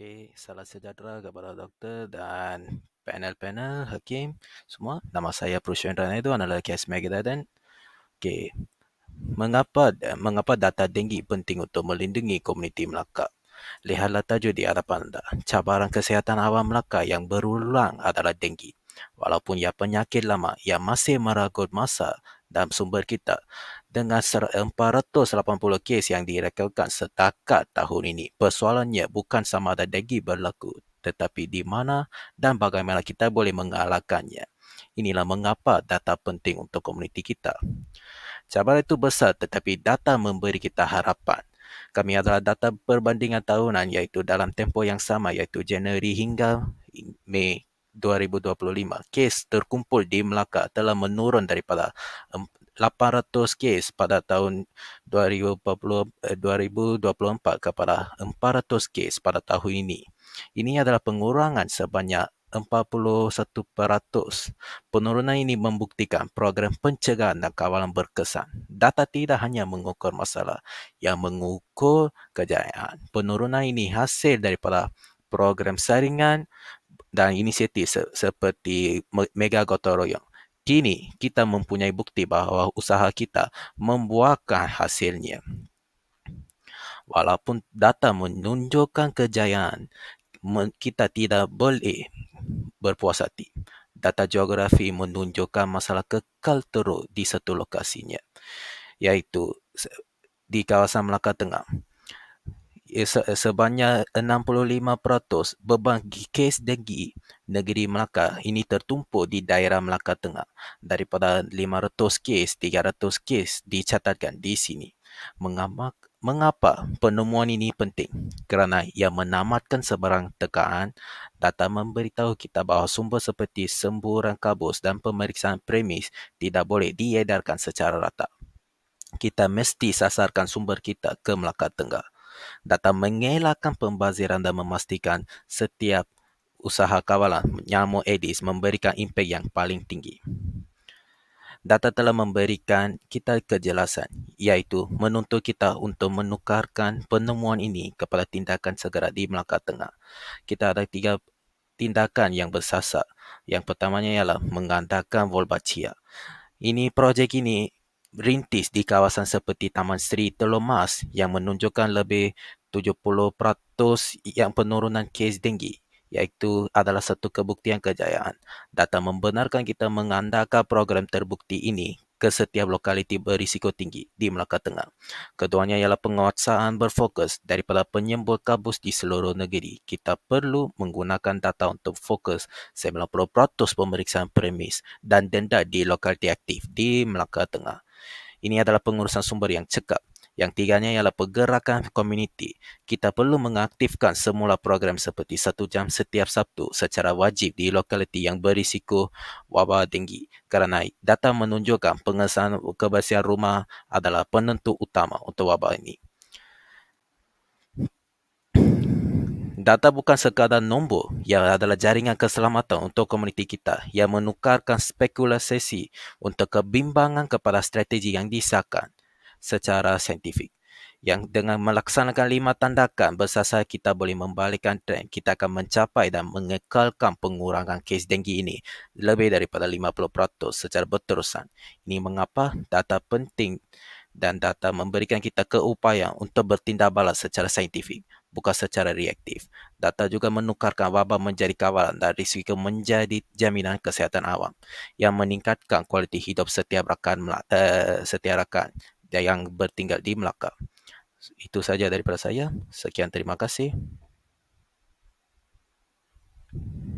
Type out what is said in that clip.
Okey, salam sejahtera kepada doktor dan panel-panel, hakim semua. Nama saya Prushendran itu adalah kes Megadan. Okey, mengapa mengapa data denggi penting untuk melindungi komuniti Melaka? Lihatlah tajuk di hadapan anda. Cabaran kesihatan awam Melaka yang berulang adalah denggi. Walaupun ia penyakit lama, ia masih meragut masa dan sumber kita dengan 480 kes yang direkodkan setakat tahun ini. Persoalannya bukan sama ada degi berlaku, tetapi di mana dan bagaimana kita boleh mengalahkannya. Inilah mengapa data penting untuk komuniti kita. Cabaran itu besar tetapi data memberi kita harapan. Kami adalah data perbandingan tahunan iaitu dalam tempoh yang sama iaitu Januari hingga Mei 2025. Kes terkumpul di Melaka telah menurun daripada 800 kes pada tahun 2020, 2024 eh, kepada 400 kes pada tahun ini. Ini adalah pengurangan sebanyak 41%. Penurunan ini membuktikan program pencegahan dan kawalan berkesan. Data tidak hanya mengukur masalah, yang mengukur kejayaan. Penurunan ini hasil daripada program saringan dan inisiatif seperti Mega Gotong Royong. Kini kita mempunyai bukti bahawa usaha kita membuahkan hasilnya. Walaupun data menunjukkan kejayaan, kita tidak boleh berpuas hati. Data geografi menunjukkan masalah kekal teruk di satu lokasinya, iaitu di kawasan Melaka Tengah sebanyak 65% beban kes denggi negeri Melaka ini tertumpuk di daerah Melaka Tengah. Daripada 500 kes, 300 kes dicatatkan di sini. Mengapa, mengapa penemuan ini penting? Kerana ia menamatkan sebarang tekaan. Data memberitahu kita bahawa sumber seperti semburan kabus dan pemeriksaan premis tidak boleh diedarkan secara rata. Kita mesti sasarkan sumber kita ke Melaka Tengah. Data mengelakkan pembaziran dan memastikan setiap usaha kawalan nyamuk Aedes memberikan impak yang paling tinggi. Data telah memberikan kita kejelasan, iaitu menuntut kita untuk menukarkan penemuan ini kepada tindakan segera di Melaka Tengah. Kita ada tiga tindakan yang bersasar. Yang pertamanya ialah menggandakan Volbachia. Ini projek ini rintis di kawasan seperti Taman Sri Teluk Mas yang menunjukkan lebih 70% yang penurunan kes denggi iaitu adalah satu kebuktian kejayaan. Data membenarkan kita mengandalkan program terbukti ini ke setiap lokaliti berisiko tinggi di Melaka Tengah. Keduanya ialah penguasaan berfokus daripada penyembul kabus di seluruh negeri. Kita perlu menggunakan data untuk fokus 90% pemeriksaan premis dan denda di lokaliti aktif di Melaka Tengah. Ini adalah pengurusan sumber yang cekap. Yang tiganya ialah pergerakan komuniti. Kita perlu mengaktifkan semula program seperti satu jam setiap Sabtu secara wajib di lokaliti yang berisiko wabak tinggi. Kerana data menunjukkan pengesahan kebersihan rumah adalah penentu utama untuk wabak ini. Data bukan sekadar nombor, ia adalah jaringan keselamatan untuk komuniti kita yang menukarkan spekulasi untuk kebimbangan kepada strategi yang disahkan secara saintifik. Yang dengan melaksanakan lima tandakan bersasar kita boleh membalikkan trend. Kita akan mencapai dan mengekalkan pengurangan kes denggi ini lebih daripada 50% secara berterusan. Ini mengapa data penting dan data memberikan kita keupayaan untuk bertindak balas secara saintifik bukan secara reaktif. Data juga menukarkan wabak menjadi kawalan dan risiko menjadi jaminan kesihatan awam yang meningkatkan kualiti hidup setiap rakan Melaka, uh, eh, setiap rakan yang bertinggal di Melaka. Itu saja daripada saya. Sekian terima kasih. Thank you.